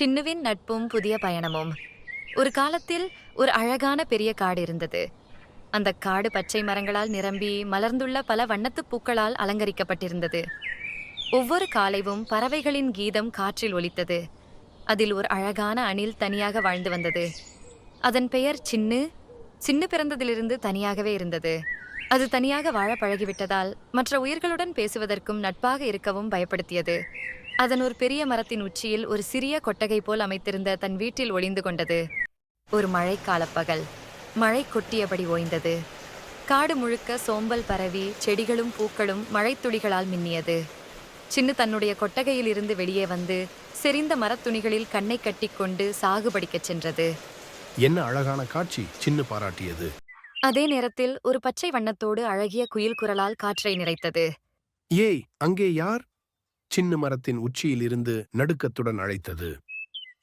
சின்னுவின் நட்பும் புதிய பயணமும். ஒரு காலத்தில் ஒரு அழகான பெரிய காடு இருந்தது. அந்த காடு பச்சை மரங்களால் நிரம்பி மலர்ந்துள்ள பல வண்ணத்துப் பூக்களால் அலங்கரிக்கப்பட்டிருந்தது. ஒவ்வொரு காலைவும் பறவைகளின் கீதம் காற்றில் ஒலித்தது. அதில் ஒரு அழகான அணில் தனியாக வாழ்ந்து வந்தது. அதன் பெயர் சின்னு. சின்னு பிறந்ததிலிருந்து தனியாகவே இருந்தது. அது தனியாக வாழ பழகிவிட்டதால் மற்ற உயிர்களுடன் பேசுவதற்கும் நட்பாக இருக்கவும் பயப்படுத்தியது. அதன் ஒரு பெரிய மரத்தின் உச்சியில் ஒரு சிறிய கொட்டகை போல் அமைத்திருந்த தன் வீட்டில் ஒளிந்து கொண்டது. ஒரு மழைக்காலப் பகல். மழை கொட்டியபடி ஓய்ந்தது. காடு முழுக்க சோம்பல் பரவி செடிகளும் பூக்களும் மழைத்துளிகளால் மின்னியது. சின்னு தன்னுடைய கொட்டகையில் இருந்து வெளியே வந்து செறிந்த மரத்துணிகளில் கண்ணை கட்டிக்கொண்டு சாகுபடிக்கச் சென்றது. என்ன அழகான காட்சி சின்ன பாராட்டியது. அதே நேரத்தில் ஒரு பச்சை வண்ணத்தோடு அழகிய குயில் குரலால் காற்றை நிறைத்தது. ஏய் அங்கே யார்? சின்ன மரத்தின் உச்சியில் இருந்து நடுக்கத்துடன் அழைத்தது.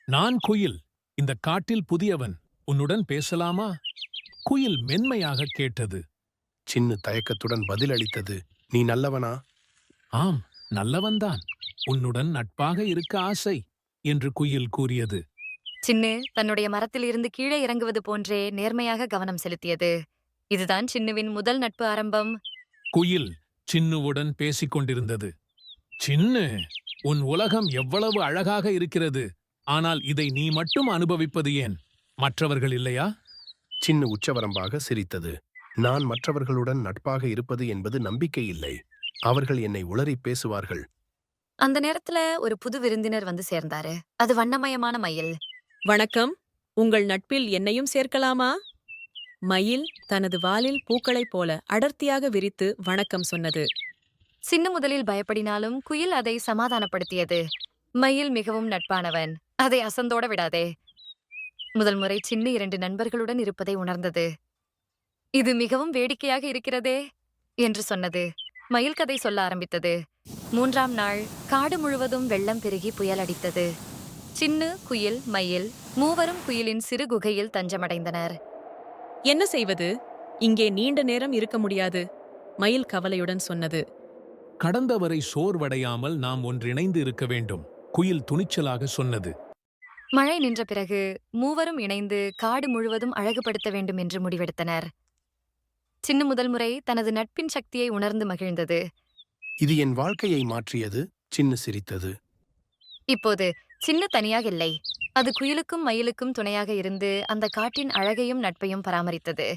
நான் குயில் இந்த காட்டில் புதியவன் உன்னுடன் பேசலாமா? குயில் மென்மையாக கேட்டது. சின்ன தயக்கத்துடன் பதிலளித்தது நீ நல்லவனா? ஆம் நல்லவன்தான். உன்னுடன் நட்பாக இருக்க ஆசை என்று குயில் கூறியது. சின்னு தன்னுடைய மரத்தில் இருந்து கீழே இறங்குவது போன்றே நேர்மையாக கவனம் செலுத்தியது. இதுதான் சின்னுவின் முதல் நட்பு ஆரம்பம். குயில் சின்னுவுடன் பேசிக் கொண்டிருந்தது சின்னு உன் உலகம் எவ்வளவு அழகாக இருக்கிறது ஆனால் இதை நீ மட்டும் அனுபவிப்பது ஏன்? மற்றவர்கள் இல்லையா? சின்ன உச்சவரம்பாக சிரித்தது. நான் மற்றவர்களுடன் நட்பாக இருப்பது என்பது நம்பிக்கை இல்லை. அவர்கள் என்னை உளறிப் பேசுவார்கள். அந்த நேரத்துல ஒரு புது விருந்தினர் வந்து சேர்ந்தாரு. அது வண்ணமயமான மயில். வணக்கம். உங்கள் நட்பில் என்னையும் சேர்க்கலாமா? மயில் தனது வாலில் பூக்களைப் போல அடர்த்தியாக விரித்து வணக்கம் சொன்னது. சின்ன முதலில் பயப்படினாலும் குயில் அதை சமாதானப்படுத்தியது. மயில் மிகவும் நட்பானவன். அதை அசந்தோட விடாதே. முதல் முறை சின்னு இரண்டு நண்பர்களுடன் இருப்பதை உணர்ந்தது. இது மிகவும் வேடிக்கையாக இருக்கிறதே? என்று சொன்னது. மயில் கதை சொல்ல ஆரம்பித்தது. மூன்றாம் நாள் காடு முழுவதும் வெள்ளம் பெருகி புயல் அடித்தது. சின்னு குயில் மயில் மூவரும் குயிலின் சிறு குகையில் தஞ்சமடைந்தனர். என்ன செய்வது? இங்கே நீண்ட நேரம் இருக்க முடியாது மயில் கவலையுடன் சொன்னது. கடந்தவரை சோர்வடையாமல் நாம் ஒன்றிணைந்து இருக்க வேண்டும் குயில் துணிச்சலாக சொன்னது. மழை நின்ற பிறகு மூவரும் இணைந்து காடு முழுவதும் அழகுபடுத்த வேண்டும் என்று முடிவெடுத்தனர். சின்னு முதல் முறை தனது நட்பின் சக்தியை உணர்ந்து மகிழ்ந்தது. இது என் வாழ்க்கையை மாற்றியது சின்ன சிரித்தது. இப்போது சின்ன தனியாக இல்லை அது குயிலுக்கும் மயிலுக்கும் துணையாக இருந்து அந்த காட்டின் அழகையும் நட்பையும் பராமரித்தது.